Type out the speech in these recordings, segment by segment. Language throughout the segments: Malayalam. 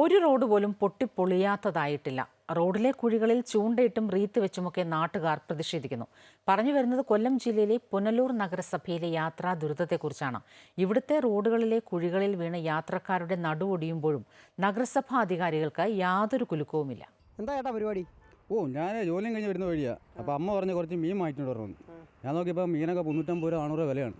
ഒരു റോഡ് പോലും പൊട്ടിപ്പൊളിയാത്തതായിട്ടില്ല. റോഡിലെ കുഴികളിൽ ചൂണ്ടയിട്ടും റീത്ത് വെച്ചുമൊക്കെ നാട്ടുകാർ പ്രതിഷേധിക്കുന്നു. പറഞ്ഞു വരുന്നത് കൊല്ലം ജില്ലയിലെ പുനലൂർ നഗരസഭയിലെ യാത്രാ ദുരിതത്തെക്കുറിച്ചാണ്. ഇവിടുത്തെ റോഡുകളിലെ കുഴികളിൽ വീണ യാത്രക്കാരുടെ നടുവൊടിയുമ്പോഴും നഗരസഭാ അധികാരികൾക്ക് യാതൊരു കുലുക്കവുമില്ല. എന്താ ചേട്ടാ പരിപാടി? ഓ ഞാൻ ജോലിയും കഴിഞ്ഞ് വരുന്ന വഴിയാണ് അപ്പോൾ അമ്മ പറഞ്ഞ് കുറച്ച് മീൻ വാങ്ങിച്ചിട്ട് പറഞ്ഞു ഞാൻ നോക്കിയപ്പോൾ മീനൊക്കെ മുന്നൂറ്റമ്പത് രൂപ നാനൂറ് രൂപ വിലയാണ്.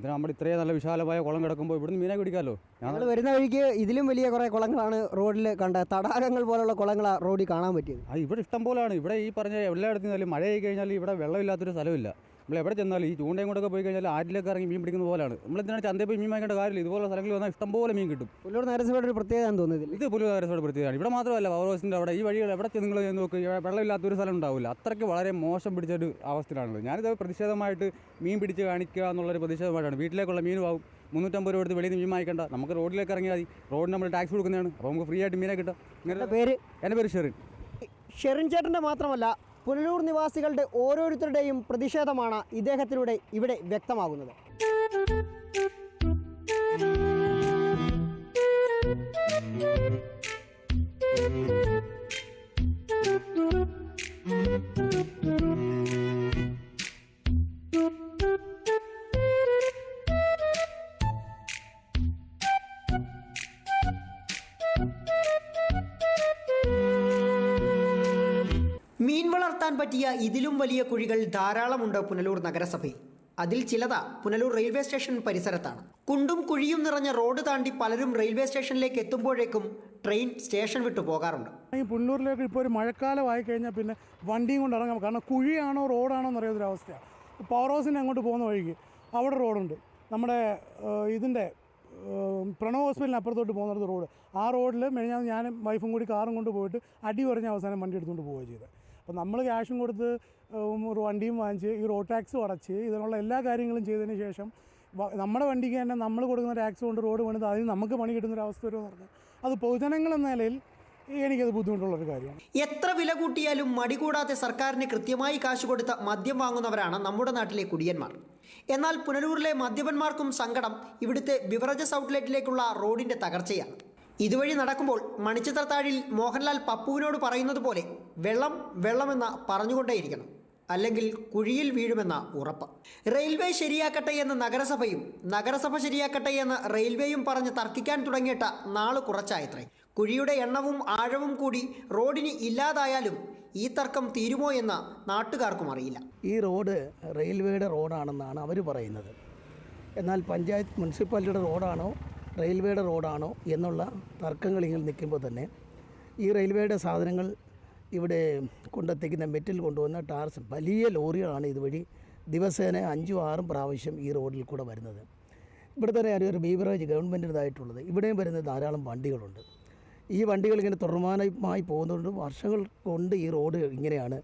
ഇതിന് നമ്മുടെ ഇത്രയും നല്ല വിശാലമായ കുളം കിടക്കുമ്പോൾ ഇവിടുന്ന് മീനെ പിടിക്കാമല്ലോ ഞങ്ങൾ വരുന്ന വഴിക്ക് ഇതിലും വലിയ കുറേ കുളങ്ങളാണ് റോഡിൽ കണ്ട തടാകങ്ങൾ പോലുള്ള കുളങ്ങളാണ് റോഡിൽ കാണാൻ പറ്റിയത്. അത് ഇവിടെ ഇഷ്ടം പോലെയാണ് ഇവിടെ ഈ പറഞ്ഞ എല്ലായിടത്തും നിന്നാലും മഴ ആയി കഴിഞ്ഞാൽ ഇവിടെ വെള്ളമില്ലാത്തൊരു സ്ഥലമില്ല. നമ്മൾ എവിടെ ചെന്നാലും ഈ ചൂണ്ടയും കൊണ്ടൊക്കെ പോയി കഴിഞ്ഞാൽ ആറ്റിലൊക്കെ ഇറങ്ങി മീൻ പിടിക്കുന്ന പോലെയാണ്. നമ്മൾ എന്തിനാണ് ചന്തയിൽ പോയി മീൻ വാങ്ങിക്കേണ്ട കാര്യമില്ല. ഇതുപോലെ സ്ഥലങ്ങളിൽ വന്നാൽ ഇഷ്ടംപോലെ മീൻ കിട്ടും. പുല്ലൂർ നഗരസഭയുടെ ഒരു പ്രത്യേകത തോന്നുന്നത് ഇത് പുല്ലൂർ നഗരസഭയുടെ പ്രത്യേകതയാണ്. ഇവിടെ മാത്രമല്ല പവർ ഹൗസിന്റെ അവിടെ ഈ വഴികൾ എവിടെ ചെന്ന് നിങ്ങൾ നോക്ക് വെള്ളമില്ലാത്തൊരു സ്ഥലം ഉണ്ടാവില്ല. അത്രയ്ക്ക് വളരെ മോശം പിടിച്ചൊരു അവസ്ഥയിലാണുള്ളത്. ഞാനിത് പ്രതിഷേധമായിട്ട് മീൻ പിടിച്ച് കാണിക്കുക എന്നുള്ളൊരു പ്രതിഷേധമായിട്ടാണ്. വീട്ടിലേക്കുള്ള മീനും ആവും മുന്നൂറ്റമ്പത് രൂപ എടുത്ത് വെളിയിൽ നിന്ന് മീൻ വാങ്ങിക്കണ്ട. നമുക്ക് റോഡിലേക്ക് ഇറങ്ങിയാൽ മതി. റോഡിന് നമ്മൾ ടാക്സ് കൊടുക്കുന്നതാണ്. അപ്പോൾ നമുക്ക് ഫ്രീ ആയിട്ട് മീനെ കിട്ടും. നിങ്ങളുടെ പേര് എന്റെ പേര് ഷെറിൻ. ഷെറിൻ ചേട്ടന്റെ മാത്രമല്ല പുനലൂർ നിവാസികളുടെ ഓരോരുത്തരുടെയും പ്രതിഷേധമാണ് ഇദ്ദേഹത്തിലൂടെ ഇവിടെ വ്യക്തമാകുന്നത്. വളർത്താൻ പറ്റിയ ഇതിലും വലിയ കുഴികൾ ധാരാളമുണ്ട് പുനലൂർ നഗരസഭയിൽ. അതിൽ ചിലത പുനലൂർ റെയിൽവേ സ്റ്റേഷൻ പരിസരത്താണ്. കുണ്ടും കുഴിയും നിറഞ്ഞ റോഡ് താണ്ടി പലരും റെയിൽവേ സ്റ്റേഷനിലേക്ക് എത്തുമ്പോഴേക്കും ട്രെയിൻ സ്റ്റേഷൻ വിട്ടു പോകാറുണ്ട്. ഈ പുനലൂരിലേക്ക് ഇപ്പോൾ ഒരു മഴക്കാലമായി കഴിഞ്ഞാൽ പിന്നെ വണ്ടിയും കൊണ്ട് ഇറങ്ങാം. കാരണം കുഴിയാണോ റോഡാണോ എന്നറിയാത്തൊരു അവസ്ഥയാണ്. പവർ ഹൗസിന് അങ്ങോട്ട് പോകുന്ന വഴിക്ക് അവിടെ റോഡുണ്ട്. നമ്മുടെ ഇതിന്റെ പ്രണവ് ഹോസ്പിറ്റലിന് അപ്പുറത്തോട്ട് പോകുന്നിടത്ത് റോഡ്. ആ റോഡിൽ മെഴിഞ്ഞാൽ ഞാനും വൈഫും കൂടി കാറും കൊണ്ട് പോയിട്ട് അടി കുറഞ്ഞ അവസാനം വണ്ടി എടുത്തുകൊണ്ട് പോവുകയാണ് ചെയ്തത്. അപ്പോൾ നമ്മൾ ക്യാഷും കൊടുത്ത് ഒരു വണ്ടിയും വാങ്ങിച്ച് ഈ റോഡ് ടാക്സ് അടച്ച് ഇതിനുള്ള എല്ലാ കാര്യങ്ങളും ചെയ്തതിന് ശേഷം നമ്മുടെ വണ്ടിക്ക് തന്നെ നമ്മൾ കൊടുക്കുന്ന ടാക്സ് കൊണ്ട് റോഡ് പണിത് അതിന് നമുക്ക് പണി കിട്ടുന്ന ഒരു അവസ്ഥ വരുമെന്ന് പറഞ്ഞു. അത് പൊതുജനങ്ങൾ എന്ന നിലയിൽ എനിക്കത് ബുദ്ധിമുട്ടുള്ളൊരു കാര്യമാണ്. എത്ര വില കൂട്ടിയാലും മടി കൂടാതെ സർക്കാരിന് കൃത്യമായി കാശ് കൊടുത്ത് മദ്യം വാങ്ങുന്നവരാണ് നമ്മുടെ നാട്ടിലെ കുടിയന്മാർ. എന്നാൽ പുനലൂരിലെ മദ്യപന്മാർക്കും സങ്കടം ഇവിടുത്തെ ബിവറേജസ് ഔട്ട്ലെറ്റിലേക്കുള്ള റോഡിന്റെ തകർച്ചയാണ്. ഇതുവഴി നടക്കുമ്പോൾ മണിച്ചിത്രത്താഴിൽ മോഹൻലാൽ പപ്പുവിനോട് പറയുന്നത് പോലെ വെള്ളം വെള്ളമെന്ന് പറഞ്ഞുകൊണ്ടേയിരിക്കണം. അല്ലെങ്കിൽ കുഴിയിൽ വീഴുമെന്ന ഉറപ്പ്. റെയിൽവേ ശരിയാക്കട്ടെ എന്ന് നഗരസഭയും നഗരസഭ ശരിയാക്കട്ടെ എന്ന് റെയിൽവേയും പറഞ്ഞ് തർക്കിക്കാൻ തുടങ്ങിയിട്ട നാൾ കുറച്ചായത്രേ. കുഴിയുടെ എണ്ണവും ആഴവും കൂടി റോഡിന് ഇല്ലാതായാലും ഈ തർക്കം തീരുമോ എന്ന് നാട്ടുകാർക്കും അറിയില്ല. ഈ റോഡ് റെയിൽവേയുടെ റോഡാണെന്നാണ് അവർ പറയുന്നത്. എന്നാൽ പഞ്ചായത്ത് മുനിസിപ്പാലിറ്റിയുടെ റോഡാണോ റെയിൽവേയുടെ റോഡാണോ എന്നുള്ള തർക്കങ്ങൾ ഇങ്ങനെ നിൽക്കുമ്പോൾ തന്നെ ഈ റെയിൽവേയുടെ സാധനങ്ങൾ ഇവിടെ കൊണ്ടെത്തിക്കുന്ന മെറ്റൽ കൊണ്ടുവന്ന ടാർസ് വലിയ ലോറികളാണ് ഇതുവഴി ദിവസേന അഞ്ചും ആറും പ്രാവശ്യം ഈ റോഡിൽ കൂടെ വരുന്നത്. ഇവിടെ തന്നെ ഒരു ബീവറേജ് ഗവൺമെന്റിന്റെതായിട്ടുള്ളത്. ഇവിടെയും വരുന്ന ധാരാളം വണ്ടികളുണ്ട്. ഈ വണ്ടികൾ ഇങ്ങനെ തുറമാനമായി പോകുന്നതുകൊണ്ട് വർഷങ്ങൾ കൊണ്ട് ഈ റോഡ് ഇങ്ങനെയാണ്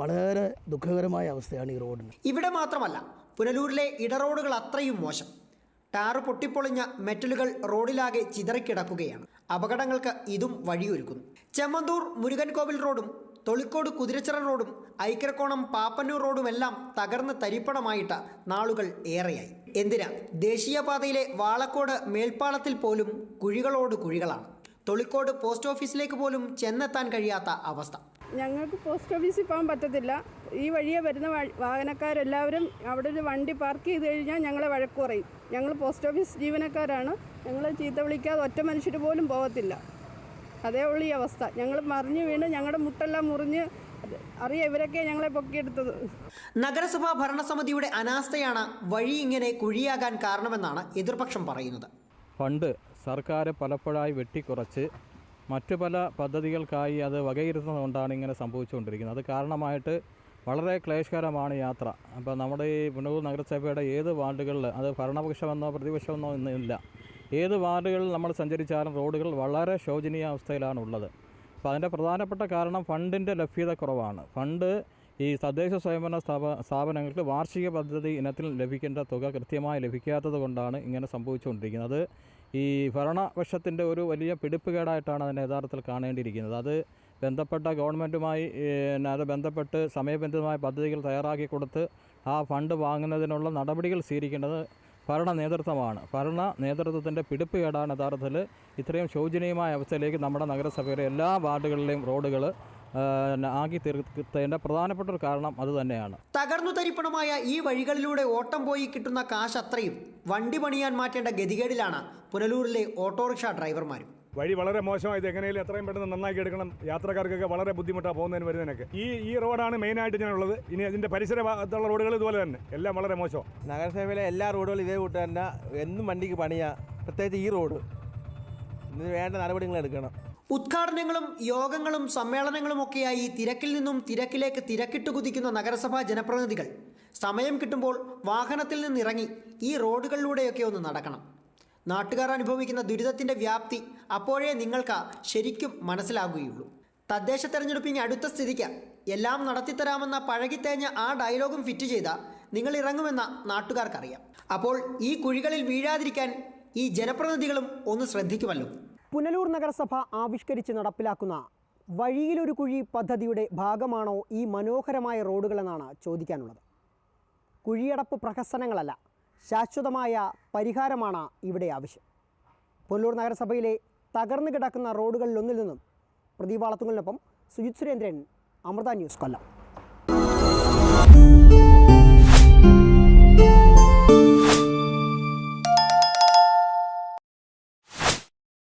വളരെ ദുഃഖകരമായ അവസ്ഥയാണ് ഈ റോഡിന്. ഇവിടെ മാത്രമല്ല പുനലൂരിലെ ഇടറോഡുകൾ അത്രയും മോശം. ടാറ് പൊട്ടിപ്പൊളിഞ്ഞ മെറ്റലുകൾ റോഡിലാകെ ചിതറിക്കിടക്കുകയാണ്. അപകടങ്ങൾക്ക് ഇതും വഴിയൊരുക്കുന്നു. ചെമ്മന്തൂർ മുരുകൻകോവിൽ റോഡും തൊളിക്കോട് കുതിരച്ചിറ റോഡും ഐക്കരക്കോണം പാപ്പന്നൂർ റോഡുമെല്ലാം തകർന്ന് തരിപ്പണമായിട്ട് നാളുകൾ ഏറെയായി. എന്തിനാ? ദേശീയപാതയിലെ വാളക്കോട് മേൽപ്പാളത്തിൽ പോലും കുഴികളോട് കുഴികളാണ്. തൊളിക്കോട് പോസ്റ്റ് ഓഫീസിലേക്ക് പോലും ചെന്നെത്താൻ കഴിയാത്ത അവസ്ഥ. ഞങ്ങൾക്ക് പോസ്റ്റ് ഓഫീസിൽ പോകാൻ പറ്റത്തില്ല. ഈ വഴിയെ വരുന്ന വാഹനക്കാരെല്ലാവരും അവിടെ ഒരു വണ്ടി പാർക്ക് ചെയ്ത് കഴിഞ്ഞാൽ ഞങ്ങളെ വഴക്ക് കുറയും ഞങ്ങൾ പോസ്റ്റ് ഓഫീസ് ജീവനക്കാരാണ്. ഞങ്ങൾ ചീത്ത വിളിക്കാതെ ഒറ്റ മനുഷ്യർ പോലും പോകത്തില്ല. അതേ ഉള്ളൂ ഈ അവസ്ഥ. ഞങ്ങൾ മറിഞ്ഞു വീണ് ഞങ്ങളുടെ മുട്ടെല്ലാം മുറിഞ്ഞ് അറിയാം ഇവരൊക്കെ ഞങ്ങളെ പൊക്കിയെടുത്തത്. നഗരസഭാ ഭരണസമിതിയുടെ അനാസ്ഥയാണ് വഴി ഇങ്ങനെ കുഴിയാകാൻ കാരണമെന്നാണ് എതിർപക്ഷം പറയുന്നത്. ഫണ്ട് സർക്കാർ പലപ്പോഴായി വെട്ടിക്കുറച്ച് മറ്റു പല പദ്ധതികൾക്കായി അത് വകയിരുത്തുന്നതുകൊണ്ടാണ് ഇങ്ങനെ സംഭവിച്ചുകൊണ്ടിരിക്കുന്നത്. അത് കാരണമായിട്ട് വളരെ ക്ലേശകരമാണ് യാത്ര. അപ്പോൾ നമ്മുടെ ഈ പുനലൂർ നഗരസഭയുടെ ഏത് വാർഡുകളിൽ അത് ഭരണപക്ഷമെന്നോ പ്രതിപക്ഷമെന്നോ ഇല്ല ഏത് വാർഡുകളിൽ നമ്മൾ സഞ്ചരിച്ചാലും റോഡുകൾ വളരെ ശോചനീയ അവസ്ഥയിലാണ് ഉള്ളത് അപ്പോൾ അതിന്റെ പ്രധാനപ്പെട്ട കാരണം ഫണ്ടിന്റെ ലഭ്യത കുറവാണ്. ഫണ്ട് ഈ തദ്ദേശ സ്വയംഭരണ സ്ഥാപ സ്ഥാപനങ്ങൾക്ക് വാർഷിക പദ്ധതി ഇനത്തിൽ ലഭിക്കേണ്ട തുക കൃത്യമായി ലഭിക്കാത്തത് കൊണ്ടാണ് ഇങ്ങനെ സംഭവിച്ചുകൊണ്ടിരിക്കുന്നത്. ഈ ഭരണപക്ഷത്തിന്റെ ഒരു വലിയ പിടിപ്പുകേടായിട്ടാണ് അതിനെ യഥാർത്ഥത്തിൽ കാണേണ്ടിയിരിക്കുന്നത്. അത് ബന്ധപ്പെട്ട ഗവൺമെന്റുമായി അത് ബന്ധപ്പെട്ട് സമയബന്ധിതമായ പദ്ധതികൾ തയ്യാറാക്കി കൊടുത്ത് ആ ഫണ്ട് വാങ്ങുന്നതിനുള്ള നടപടികൾ സ്വീകരിക്കേണ്ടത് ഭരണ നേതൃത്വമാണ്. ഭരണ നേതൃത്വത്തിന്റെ പിടിപ്പ് കേടാണ് യഥാർത്ഥത്തിൽ ഇത്രയും ശോചനീയമായ അവസ്ഥയിലേക്ക് നമ്മുടെ നഗരസഭയിലെ എല്ലാ വാർഡുകളിലെയും റോഡുകൾ ആക്കി തീർത്തേണ്ട പ്രധാനപ്പെട്ട ഒരു കാരണം അത് തന്നെയാണ്. തകർന്നു തരിപ്പണമായ ഈ വഴികളിലൂടെ ഓട്ടം പോയി കിട്ടുന്ന കാശ് അത്രയും. വണ്ടി പണിയാൻ മാറ്റേണ്ട ഗതികേടിലാണ് പുനലൂരിലെ ഓട്ടോറിക്ഷ ഡ്രൈവർമാരും. വഴി വളരെ മോശമായത് എങ്ങനെയും എത്രയും പെട്ടെന്ന് നന്നാക്കി എടുക്കണം. യാത്രക്കാർക്കൊക്കെ വളരെ ബുദ്ധിമുട്ടാണ് പോകുന്നതിന് വരുന്നതിനൊക്കെ. ഈ ഈ റോഡാണ് മെയിനായിട്ട് ഞാനുള്ളത്. ഇനി അതിന്റെ പരിസര ഭാഗത്തുള്ള റോഡുകൾ ഇതുപോലെ തന്നെ. എല്ലാം വളരെ മോശം നഗരസഭയിലെ എല്ലാ റോഡുകളും ഇതേ കൂട്ട് തന്നെ എന്നും വണ്ടിക്ക് പണിയാ. പ്രത്യേകിച്ച് ഈ റോഡ്. ഇതിന് വേണ്ട നടപടികൾ എടുക്കണം. ഉദ്ഘാടനങ്ങളും യോഗങ്ങളും സമ്മേളനങ്ങളും ഒക്കെയായി തിരക്കിൽ നിന്നും തിരക്കിലേക്ക് തിരക്കിട്ട് കുതിക്കുന്ന നഗരസഭാ ജനപ്രതിനിധികൾ. സമയം കിട്ടുമ്പോൾ വാഹനത്തിൽ നിന്നിറങ്ങി ഈ റോഡുകളിലൂടെയൊക്കെ ഒന്ന് നടക്കണം. നാട്ടുകാർ അനുഭവിക്കുന്ന ദുരിതത്തിന്റെ വ്യാപ്തി അപ്പോഴേ നിങ്ങൾക്ക് ശരിക്കും മനസ്സിലാകുകയുള്ളൂ. തദ്ദേശ തെരഞ്ഞെടുപ്പിന് അടുത്ത സ്ഥിതിക്ക്. എല്ലാം നടത്തിത്തരാമെന്ന പഴകിത്തേഞ്ഞ ആ ഡയലോഗും ഫിറ്റ് ചെയ്ത നിങ്ങൾ ഇറങ്ങുമെന്ന നാട്ടുകാർക്കറിയാം. അപ്പോൾ ഈ കുഴികളിൽ വീഴാതിരിക്കാൻ ഈ ജനപ്രതിനിധികളും ഒന്ന് ശ്രദ്ധിക്കുമല്ലോ. പുനലൂർ നഗരസഭ ആവിഷ്കരിച്ച് നടപ്പിലാക്കുന്ന വഴിയിലൊരു കുഴി പദ്ധതിയുടെ ഭാഗമാണോ ഈ മനോഹരമായ റോഡുകളെന്നാണ് ചോദിക്കാനുള്ളത്. കുഴിയടപ്പ് പ്രഹസനങ്ങളല്ല ശാശ്വതമായ പരിഹാരമാണ് ഇവിടെ ആവശ്യം. പുനലൂർ നഗരസഭയിലെ തകർന്നു കിടക്കുന്ന റോഡുകളിലൊന്നിൽ നിന്നും പ്രദീപ് സുജിത് സുരേന്ദ്രൻ അമൃത ന്യൂസ് കൊല്ലം.